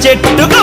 చెట్టుకు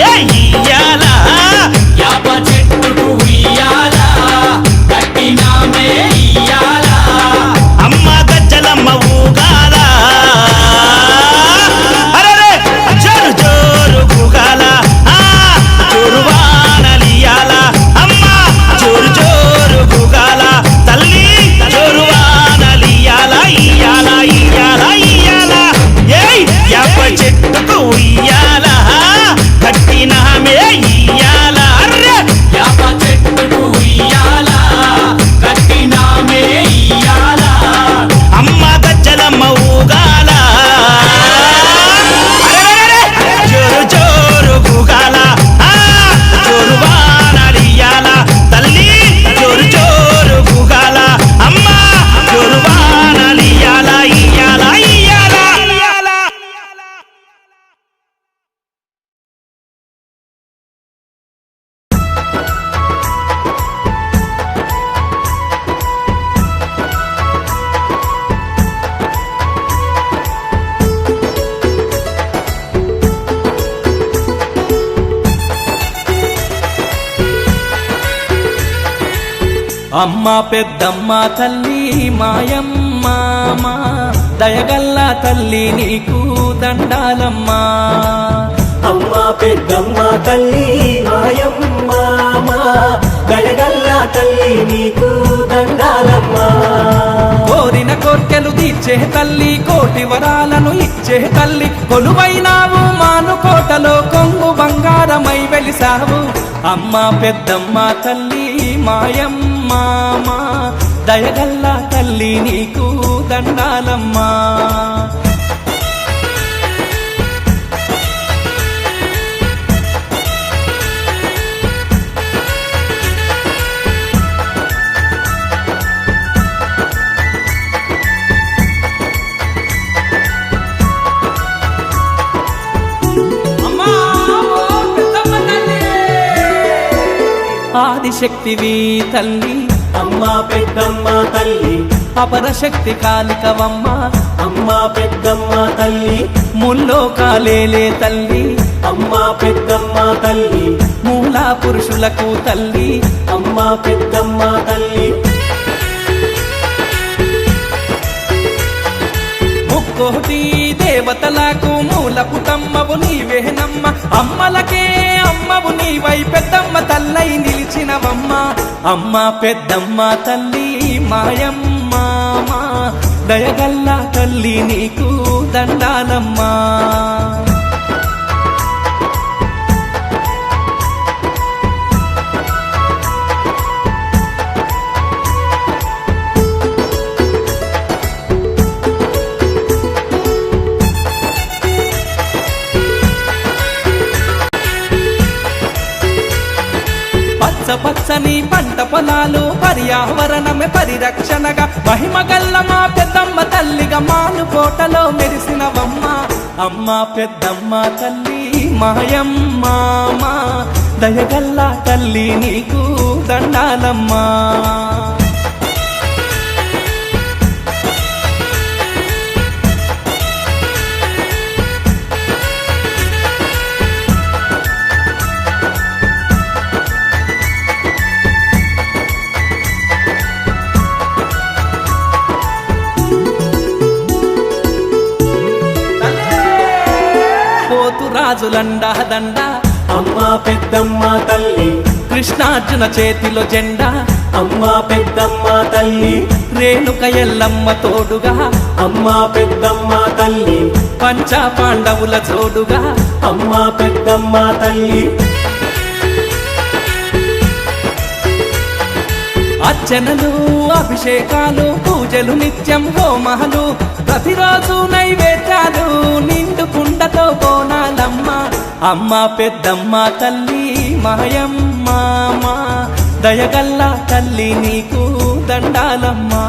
哎咿呀。అమ్మ పెద్దమ్మ తల్లి మాయమ్మ మా దయగల్ల తల్లి నీకు దండాలమ్మా. అమ్మ పెద్దమ్మ తల్లి మాయమ్మ మా దయగల్ల తల్లి నీకు దండాలమ్మా. కోరిన కోర్కెలు తీర్చే తల్లి కోటి వరాలను ఇచ్చే తల్లి. కొలువైనావు మాను కోటలో కొంగు బంగారమై వెలిసావు. అమ్మ పెద్దమ్మ తల్లి మాయమ్మ. దయగల్లా తల్లి నీకు దండాలమ్మా ఆదిశక్తివి తల్లి. అమ్మ పెద్దమ్మ తల్లి. అపరశక్తి కాలికవమ్మ అమ్మ పెద్దమ్మ తల్లి. ముల్లో కాలేలే తల్లి. అమ్మ పెద్దమ్మ తల్లి. మూలా పురుషులకు తల్లి. అమ్మ పెద్దమ్మ తల్లి. ముక్కోటి దేవతలకు మూల పుటమ్మవు నీవేనమ్మ అమ్మలకే అమ్మవు నీవై పెద్దమ్మ తల్లై చేసినవమ్మ. అమ్మ పెద్దమ్మ తల్లి మాయమ్మ దయగల్లా తల్లి నీకు దండాలమ్మా. పచ్చని పంట పొలాలు పర్యావరణమే పరిరక్షణగా. మహిమగల్ల మా పెద్దమ్మ తల్లిగా మాను కోటలో మెరిసినవమ్మ. అమ్మ పెద్దమ్మ తల్లి మాయమ్మ దయగల్లా తల్లి నీకు దండాలమ్మా. రాజులండ దండ. అమ్మ పెద్దమ్మ తల్లి. కృష్ణార్జున చేతిలో జెండా. అమ్మ పెద్దమ్మ తల్లి. రేణుక ఎల్లమ్మ తోడుగా. అమ్మ పెద్దమ్మ తల్లి. పంచ పాండవుల జోడుగా. అమ్మ పెద్దమ్మ తల్లి. అర్చనలు అభిషేకాలు పూజలు నిత్యం హోమహలు. ప్రతిరోజు నైవేద్యాలు నిండు కుండతో బోనాలమ్మ అమ్మ పెద్దమ్మ తల్లి మాయమ్మ మా. తల్లి నీకు దండాలమ్మా.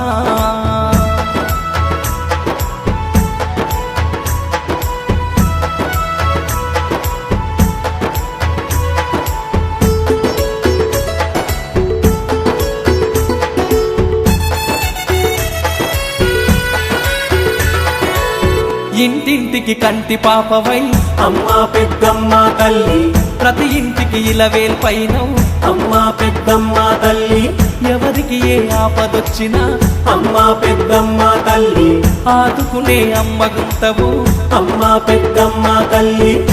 ఇంటింటికి కంటి పాపవై. అమ్మ పెద్దమ్మ తల్లి. ప్రతి ఇంటికి ఇలవేల్ పైన. అమ్మ పెద్దమ్మ తల్లి. ఎవరికి ఏ ఆపదొచ్చినా. అమ్మ పెద్దమ్మ తల్లి. ఆదుకునే అమ్మగుంటవు అమ్మ పెద్దమ్మ తల్లి.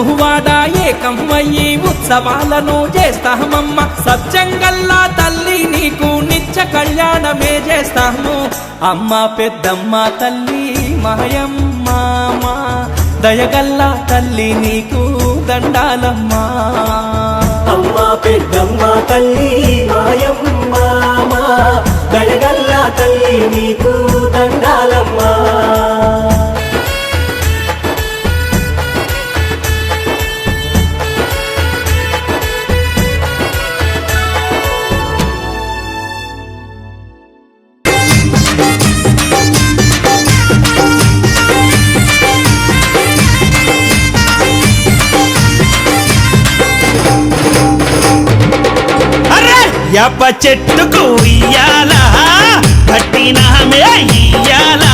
ఊరు ఏకమయ్యి ఉత్సవాలను చేస్తామమ్మ. సత్యంగల్లా తల్లి నీకు నిత్య కళ్యాణమే చేస్తాము. అమ్మ పెద్దమ్మ తల్లి మాయమ్మ మా దయగల్లా తల్లి నీకు దండాలమ్మా. అమ్మ పెద్దమ్మ తల్లి మాయమ్మ దయగల్లా తల్లి నీకు దండాలమ్మా. అరే చెట్టుకు ఇయ్యాల కట్టినామే ఇయ్యాల?